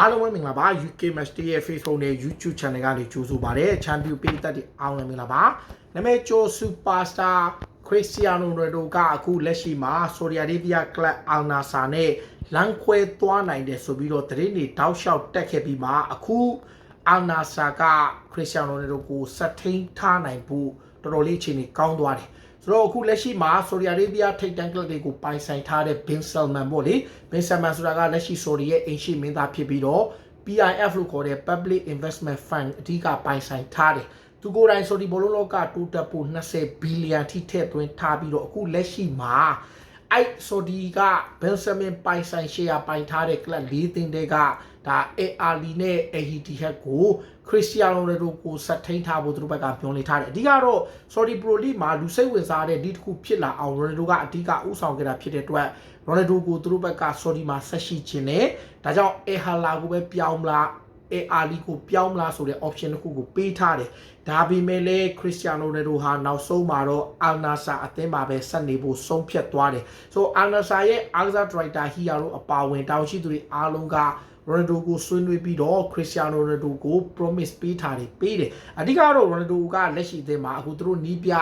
အားလုံးပဲမင်္ဂလာပါ UK Match Day ရဲ့ Facebook နဲ့ YouTube Channel ကနေကြိုဆိုပါရစေ။ Champion ပေးသက်တွေအားလုံးမင်္ဂလာပါ။နာမည်ကျော် Superstar Cristiano Ronaldo ကအခုလက်ရှိမှာ Saudi Arabia Club Al Nassr နဲ့လမ်းခွဲသွားနိုင်တယ်ဆိုပြီးတော့သတင်းတွေတောက်လျှောက်တက်ခဲ့ပြီးမှအခု Al Nassr က Cristiano Ronaldo ကိုစက်ထိန်ထားနိုင်ဖို့တော်တော်လေးအခြေအနေကောင်းသွားတယ်။ ဆိုတော့အခုလက်ရှိမှာ Saudi Arabia ထိပ်တန်းကလပ်တွေကိုပိုင်ဆိုင်ထားတဲ့ Bin Salman ပေါ့လေ Bin Salman ဆိုတာကလက်ရှိ Saudi ရဲ့အိမ်ရှိမင်းသားဖြစ်ပြီးတော့ PIF လို့ခေါ်တဲ့ Public Investment Fund အဓိကပိုင်ဆိုင်ထားတယ်။သူကိုယ်တိုင် Saudi ဘောလုံးလောကတိုးတက်ဖို့20ဘီလီယံထိထည့်သွင်းထားပြီးတော့အခုလက်ရှိမှာအဲ့ Saudi က Ben Salman ပိုင်ဆိုင် share ပိုင်ထားတဲ့ club ၄သင်းတွေက ဒါ ARD နဲ့ Etihad ကို Cristiano Ronaldo ကိုဆက်ထိန်ထားဖို့သူတို့ဘက်ကပြောနေထားတယ်အဓိကတော့ Saudi Pro League မှာလူစိတ်ဝင်စားတဲ့ဒီတစ်ခုဖြစ်လာအောင် Ronaldo ကအဓိကဥဆောင်ခဲ့တာဖြစ်တဲ့အတွက် Ronaldo ကိုသူတို့ဘက်က Saudi မှာဆက်ရှိခြင်းနဲ့ဒါကြောင့် Ehala ကိုပဲပြောင်းမလား AR ကိုပြောင်းမလားဆိုတဲ့ option တစ်ခုကိုပေးထားတယ်။ဒါပေမဲ့လည်း Cristiano Ronaldo ဟာနောက်ဆုံးမှာတော့ Al Nassr အသင်းမှာပဲဆက်နေဖို့ဆုံးဖြတ်သွားတယ်။ So Al Nassr ရဲ့ Alza Director Hiyaro အပါဝင်တာဝန်ရှိသူတွေအားလုံးက Ronaldo ကိုဆွေးနွေးပြီးတော့ Cristiano Ronaldo ကို promise ပေးထားတယ်ပေးတယ်။အဓိကတော့ Ronaldo ကလက်ရှိအသင်းမှာအခုသူတို့နီးပြ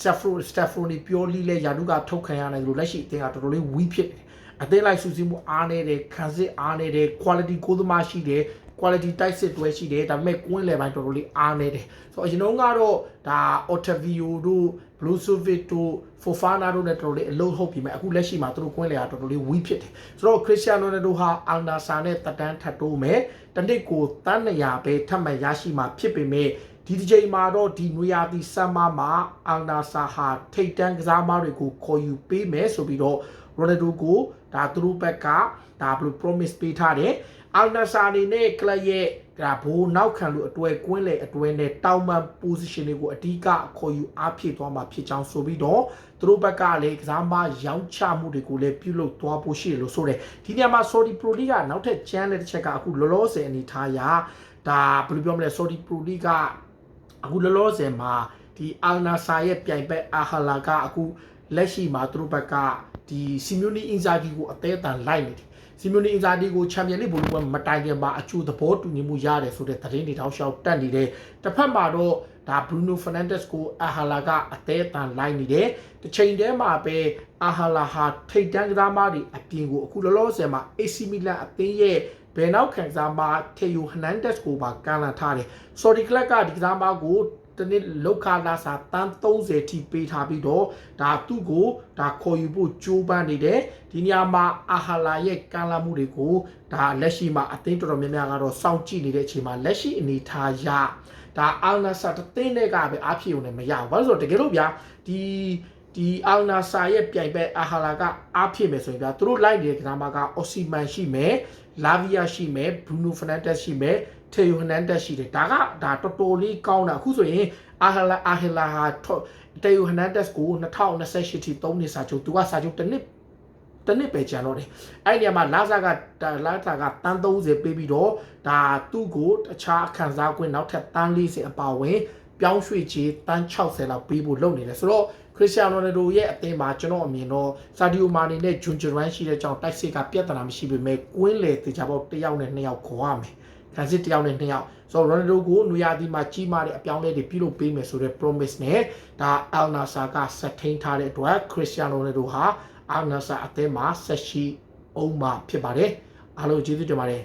Stefano Stefano ပြောလိလဲယာဒုကထုတ်ခံရတယ်လို့လက်ရှိအသင်းကတော်တော်လေး weak ဖြစ်တယ်။အသင်းလိုက်စုစည်းမှုအားနေတယ်ခံစစ်အားနေတယ် quality ကိုသမားရှိတယ် quality တိုက်စစ်တွဲရှိတယ်ဒါပေမဲ့ကွင်းလေပိုင်းတော်တော်လေးအားနေတယ်ဆိုတော့အရင်တုန်းကတော့ဒါ Otavio တို့ Bluesovic တို့ Fofana တို့နဲ့တော်တော်လေးအလုံးဟုတ်ပြီမဲ့အခုလက်ရှိမှာသူတို့ကွင်းလေကတော်တော်လေး weak ဖြစ်တယ်ဆိုတော့ Cristiano Ronaldo ဟာ Al Nassr နဲ့တက်တန်းထပ်တိုးမယ်တနစ်ကိုတန်း200ပဲထပ်မံရရှိမှာဖြစ်ပေမဲ့ဒီဒီချိန်မှာတော့ဒီနွေရာသီဆမ်မာမှာအန်နာဆာဟာထိတ်တန်းကစားမတွေကိုခေါ်ယူပေးမယ်ဆိုပြီးတော့ Ronaldo ကိုဒါသူတို့ဘက်ကဒါဘယ်လို promise ပေးထားတယ် အန်နာဆာအနေနဲ့ကလပ်ရဲ့ဒါဘိုးနောက်ခံလို့အတွဲကွင်းလေအတွဲနဲ့တောင်မှန် position တွေကိုအဓိကခေါ်ယူအားဖြည့်သွားမှာဖြစ်ကြောင်းဆိုပြီးတော့သူတို့ဘက်ကလည်းကစားမရောင်းချမှုတွေကိုလည်းပြုလုပ်သွားဖို့ရှိတယ်လို့ဆိုတယ်ဒီနေရာမှာ Saudi Pro League ကနောက်ထပ်ချမ်းတဲ့တစ်ချက်ကအခုလောလောဆယ်အနေထားရဒါဘယ်လိုပြောမလဲ Saudi Pro League ကအခုလောလောဆယ်မှာဒီ Al Nassr ရဲ့ပြိုင်ဘက် Ahala ကအခုလက်ရှိမှာသူတို့ဘက်ကဒီ Simone Inzaghi ကိုအသေးအတန်လိုက်နေတယ် စီမိုနီအင်ဇာဒီကိုချန်ပီယံလိဘောလုံးမတိုင်ခင်မှာအချို့သဘောတူညီမှုရတယ်ဆိုတဲ့သတင်းတွေတောက်လျှောက်တက်နေတယ်တစ်ဖက်မှာတော့ဒါဘရူနိုဖာနန်ဒက်စ်ကိုအာဟာလာကအသေးအတန်လိုက်နေတယ်တစ်ချိန်တည်းမှာပဲအာဟာလာဟာထိတ်တန်းကစားမတွေအပြင်ကိုအခုလောလောဆယ်မှာ AC Milan အသင်းရဲ့ဘယ်နောက်ခံစားမထေယိုဟနန်ဒက်စ်ကိုပါကန်လာထားတယ်ဆော်ဒီကလပ်ကဒီကစားမကို တနေ့လောက်ခလာစာတန်း30ထိပေးထားပြီးတော့ဒါသူ့ကိုဒါခေါ်ယူဖို့ကြိုးပမ်းနေတယ်ဒီနေရာမှာအာဟာလာရဲ့ကမ်းလှမ်းမှုတွေကိုဒါလက်ရှိမှာအသင်းတော်တော်များများကတော့စောင့်ကြည့်နေတဲ့အချိန်မှာလက်ရှိအနေထားရဒါအာနာဆာတသိန်းတွေကပဲအားဖြည့်ုံနဲ့မရဘူးဘာလို့ဆိုတော့တကယ်လို့ဗျာဒီဒီအာနာဆာရဲ့ပြိုင်ဘက်အာဟာလာကအားဖြည့်မယ်ဆိုရင်ဗျာသူတို့လိုက်နေတဲ့ကစားမကအော်စီမန်ရှိမယ်လာဗီယာရှိမယ်ဘရူနိုဖနန်ဒက်ရှိမယ် ထေယိုဟနန်ဒက်ရှိတယ်ဒါကဒါတော်တော်လေးကောင်းတာအခုဆိုရင်အာဟလာအာဟလာဟာတေယိုဟနန်ဒက်ကို2028ထိ3နှစ်စာချုပ်သူကစာချုပ်တစ်နှစ်တစ်နှစ်ပဲကျန်တော့တယ်အဲ့ဒီနေရာမှာလာဇာကလာဇာကတန်း30ပေးပြီးတော့ဒါသူ့ကိုတခြားခံစား권နောက်ထပ်တန်း40အပါဝင်ပြောင်းရွှေ့ချေတန်း60လောက်ပေးဖို့လုပ်နေတယ်ဆိုတော့ခရစ္စတီယာနိုရိုနယ်ဒိုရဲ့အသင်းမှာကျွန်တော်အမြင်တော့ဆာဒီယိုမာနီနဲ့ဂျွန်ဂျရန်ရှိတဲ့ကြောင့်တိုက်စစ်ကပြဿနာမရှိပေမဲ့ကွင်းလေတေချာပေါက်တစ်ယောက်နဲ့နှစ်ယောက်ခေါ်ရမယ် ခံစစ်တစ်ယောက်နဲ့နှစ်ယောက်ဆိုတော့ Ronaldo ကိုနွေရာသီမှာကြီးမားတဲ့အပြောင်းအလဲတွေပြုလုပ်ပေးမယ်ဆိုတဲ့ promise နဲ့ဒါ Al Nassr ကဆက်ထိန်ထားတဲ့အတွက် Cristiano Ronaldo ဟာ Al Nassr အသင်းမှာဆက်ရှိအောင်မှာဖြစ်ပါတယ်အားလုံးကျေးဇူးတင်ပါတယ်